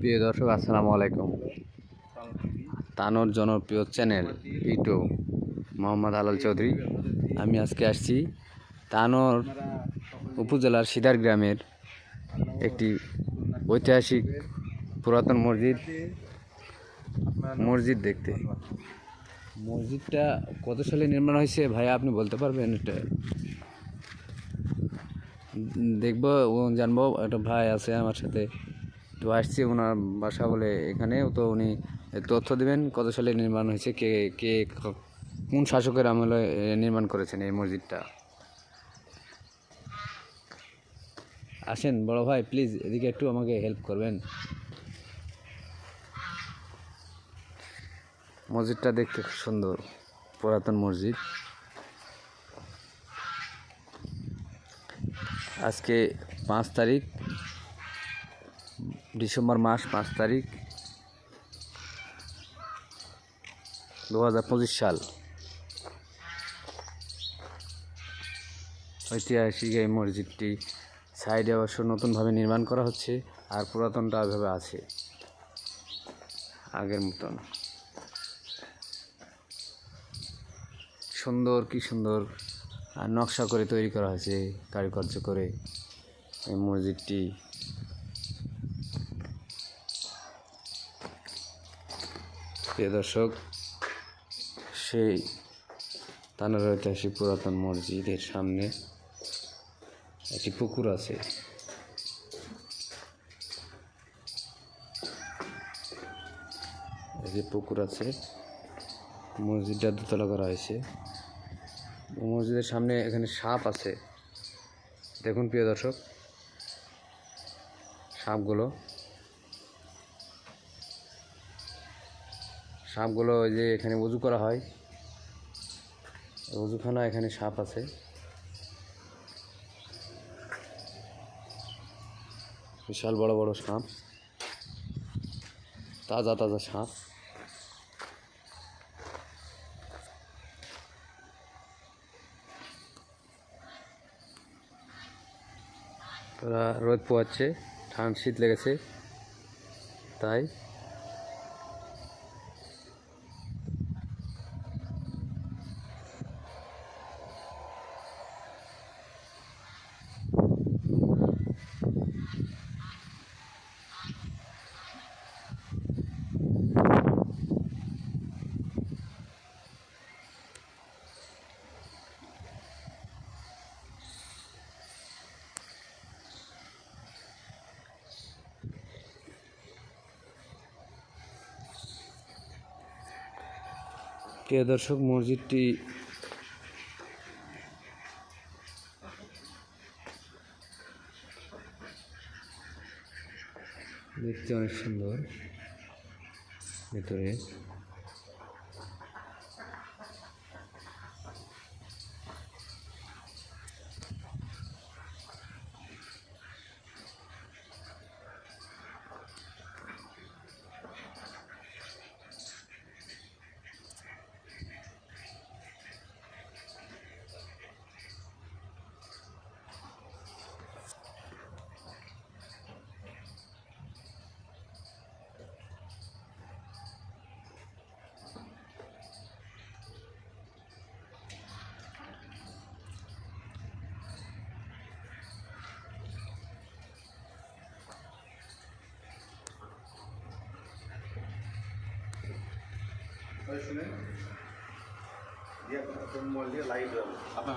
প্রিয় দর্শক, আসসালামু আলাইকুম। তানোর জনপ্রিয় চ্যানেল ইটো মোহাম্মদ আলাল চৌধুরী। আমি আজকে আসছি তানোর উপজেলার সিদার গ্রামের একটি ঐতিহাসিক পুরাতন মসজিদ মসজিদ দেখতে। মসজিদটা কত সালে নির্মাণ হয়েছে ভাইয়া আপনি বলতে পারবেন এটা? দেখব জানব, একটা ভাই আছে আমার সাথে। তো আসছি ওনার বাসা বলে এখানেও তো উনি তথ্য দেবেন কত সালে নির্মাণ হয়েছে, কে কে, কোন শাসকের আমলে নির্মাণ করেছেন এই মসজিদটা? আসেন, বড় ভাই, প্লিজ, এদিকে একটু আমাকে হেল্প করবেন। মসজিদটা দেখতে খুব সুন্দর, পুরাতন মসজিদ। আজকে পাঁচ তারিখ ডিসেম্বর মাস পাঁচ তারিখ দু হাজার পঁচিশ সাল। ঐতিহাসিক এই মসজিদটি সাইডে অবশ্য নতুনভাবে নির্মাণ করা হচ্ছে আর পুরাতনটা ওইভাবে আছে, আগের মতন। সুন্দর কি সুন্দর নকশা করে তৈরি করা হয়েছে, কারুকার্য করে এই মসজিদটি। প্রিয় দর্শক, সেই তানার ঐতিহাসিক পুরাতন মসজিদের সামনে একটি পুকুর আছে। যে পুকুর আছে, মসজিদটা দোতলা করা হয়েছে। মসজিদের সামনে এখানে সাপ আছে। দেখুন প্রিয় দর্শক, সাপগুলো সাপগুলো ওই যে এখানে উজু করা হয়। উজুখানা এখানে সাপ আছে। বিশাল বড় বড় সাপ। তাজা তাজা সাপ। রোদ পোয়াচ্ছে ঠান্ডা শীত লেগেছে, তাই। প্রিয় দর্শক মসজিদটি দেখতে অনেক সুন্দর। ভেতরে শুনে দিয়ে আপনার মোবাইল দিয়ে লাইট আপনার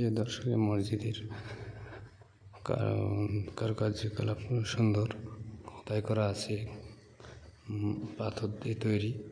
প্রিয় দর্শক মসজিদের কার- কারুকার্যকলাপ সুন্দর খোদাই করা আছে পাথর দিয়ে তৈরি।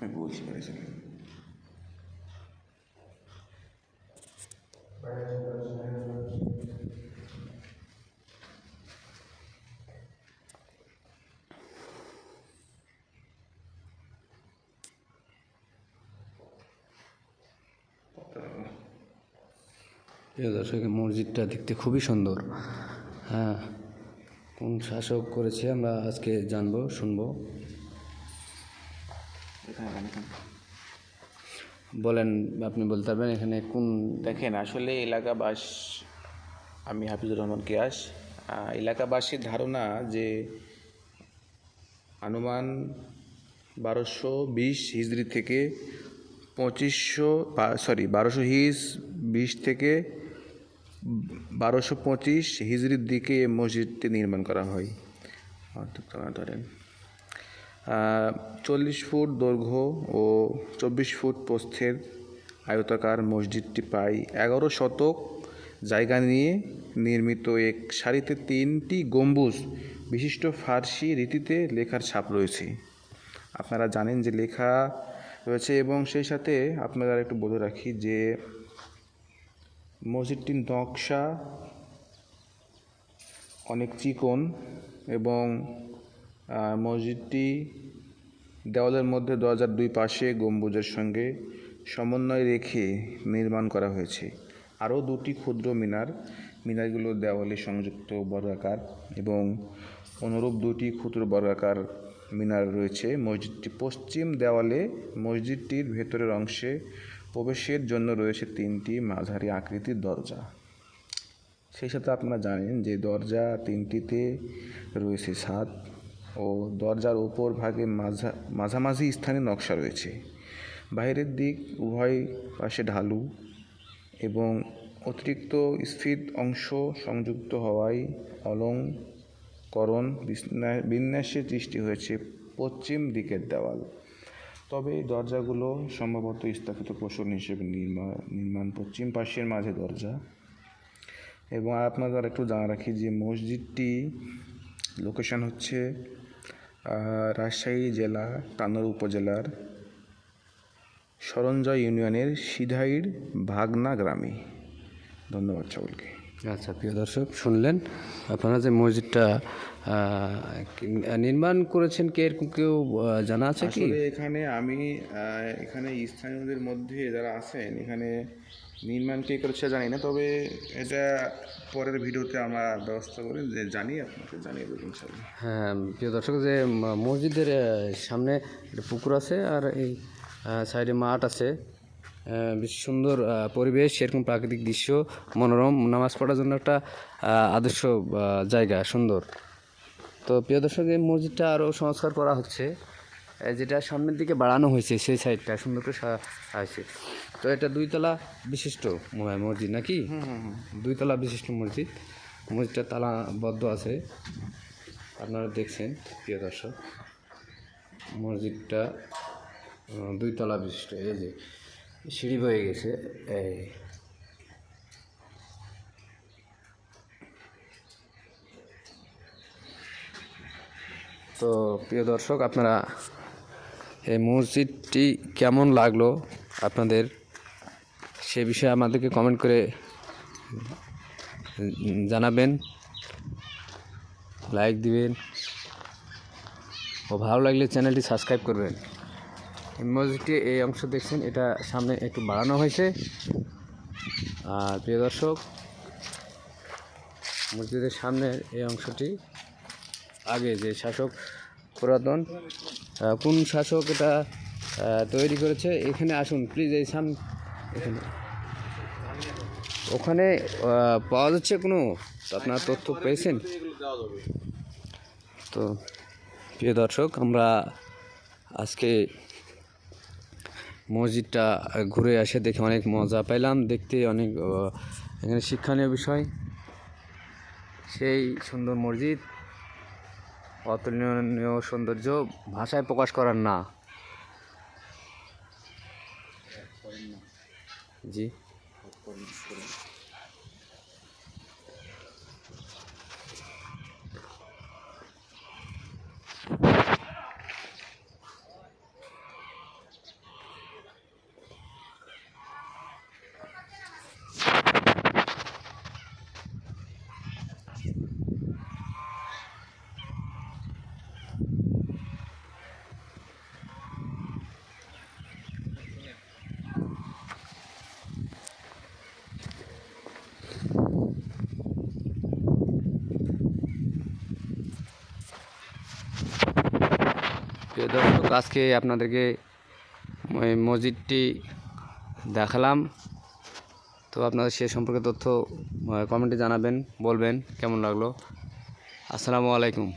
আমি বলছি পেরেছি প্রিয় দর্শক মসজিদটা দেখতে খুবই সুন্দর। হ্যাঁ কোন শাসক করেছে আমরা আজকে জানব, শুনব। এখানে। বলেন আপনি বলতে পারবেন এখানে কোন দেখেন আসলে এলাকাবাস আমি হাফিজুর রহমান কিয়াস এলাকাবাসীর ধারণা যে আনুমান বারোশো বিশ হিজড়ি থেকে পঁচিশশো সরি বারোশো হিজ বিশ থেকে বারোশো পঁচিশ হিজড়ির দিকে মসজিদটি নির্মাণ করা হয় ধরেন চল্লিশ ফুট দৈর্ঘ্য ও চব্বিশ ফুট প্রস্থের আয়তাকার মসজিদটি প্রায় এগারো শতক জায়গা নিয়ে নির্মিত। এক সারিতে তিনটি গম্বুজ বিশিষ্ট ফার্সি রীতিতে লেখার ছাপ রয়েছে। আপনারা জানেন যে লেখা রয়েছে এবং সেই সাথে আপনারা একটু বলে রাখি যে মসজিদটির নকশা অনেক চিকন এবং মসজিদটি দেওয়ালের মধ্যে দরজার দুই পাশে গম্বুজের সঙ্গে সমন্বয় রেখে নির্মাণ করা হয়েছে। আরও দুটি ক্ষুদ্র মিনার, মিনারগুলো দেওয়ালে সংযুক্ত বর্গাকার এবং অনুরূপ দুটি ক্ষুদ্র বর্গাকার মিনার রয়েছে। মসজিদটি পশ্চিম দেওয়ালে মসজিদটির ভেতরের অংশে প্রবেশের জন্য রয়েছে তিনটি মাঝারি আকৃতির দরজা। সেই সাথে আপনারা জানেন যে দরজা তিনটিতে রয়েছে ছাদ ও দরজার ওপর ভাগে মাঝা, মাঝামাঝি স্থানে নকশা রয়েছে। বাইরের দিক উভয় পাশে ঢালু এবং অতিরিক্ত স্ফীত অংশ সংযুক্ত হওয়ায় অলঙ্করণ বিন্যাসের সৃষ্টি হয়েছে পশ্চিম দিকের দেওয়াল। তবে এই দরজাগুলো সম্ভবত স্থাপিত কৌশল হিসেবে নির্মাণ পশ্চিম পাশের মাঝে দরজা। এবং আপনাদের একটু জানা রাখি যে মসজিদটি লোকেশন হচ্ছে রাজশাহী জেলা তানোর উপজেলার সরঞ্জয় ইউনিয়নের সিধাইর ভাগনা গ্রামে। ধন্যবাদ সকলকে। আচ্ছা প্রিয় দর্শক শুনলেন? আপনারা যে মসজিদটা নির্মাণ করেছেন কে এরকম কেউ জানা আছে কি? এখানে আমি এখানে স্থানীয়দের মধ্যে যারা আছেন এখানে নির্মাণ কে করেছে জানি না, তবে এটা পরের ভিডিওতে আমরা ব্যবস্থা করে, যে জানি আপনাকে জানিয়ে দেবো হ্যাঁ প্রিয় দর্শক, যে মসজিদের সামনে একটা পুকুর আছে আর এই সাইডে মাঠ আছে। বেশ সুন্দর পরিবেশ, সেরকম প্রাকৃতিক দৃশ্য, মনোরম, নামাজ পড়ার জন্য একটা আদর্শ জায়গা, সুন্দর। তো প্রিয় দর্শক, এই মসজিদটা আরও সংস্কার করা হচ্ছে। যেটা সামনের দিকে বাড়ানো হয়েছে, সেই সাইডটা সুন্দর করে আছে তো এটা দুইতলা বিশিষ্ট মসজিদ নাকি? দুইতলা বিশিষ্ট মসজিদ। মসজিদটা তালাবদ্ধ আছে। আপনারা দেখছেন প্রিয় দর্শক। মসজিদটা দুইতলা বিশিষ্ট। এই যে সিঁড়ি বয়ে গেছে। এই। তো প্রিয় দর্শক আপনারা এই মসজিদটি কেমন লাগল আপনাদের? সে বিষয়ে আমাদেরকে কমেন্ট করে জানাবেন। লাইক দিবেন। ও ভালো লাগলে চ্যানেলটি সাবস্ক্রাইব করবেন। এই মসজিদটি এই অংশ দেখছেন, এটা সামনে একটু বাড়ানো হয়েছে। আর প্রিয় দর্শক, মসজিদের সামনের এই অংশটি, আগে যে শাসক পুরাতন কোন শাসক এটা তৈরি করেছে, এখানে আসুন। প্লিজ এই সাম এখানে। ওখানে পাওয়া যাচ্ছে কোনো? আপনার তথ্য পেয়েছেন? তো, প্রিয় দর্শক, আমরা আজকে মসজিদটা ঘুরে আসে দেখে অনেক মজা পেলাম দেখতে অনেক এখানে শিক্ষণীয় বিষয়। সেই সুন্দর মসজিদ, অতুলনীয় সৌন্দর্য ভাষায় প্রকাশ করার না। 唔，দর্শক, আজকে আপনাদেরকে ওই মসজিদটি দেখালাম। তো আপনাদের সে সম্পর্কে তথ্য কমেন্টে জানাবেন, বলবেন, কেমন লাগল? আসসালামু আলাইকুম।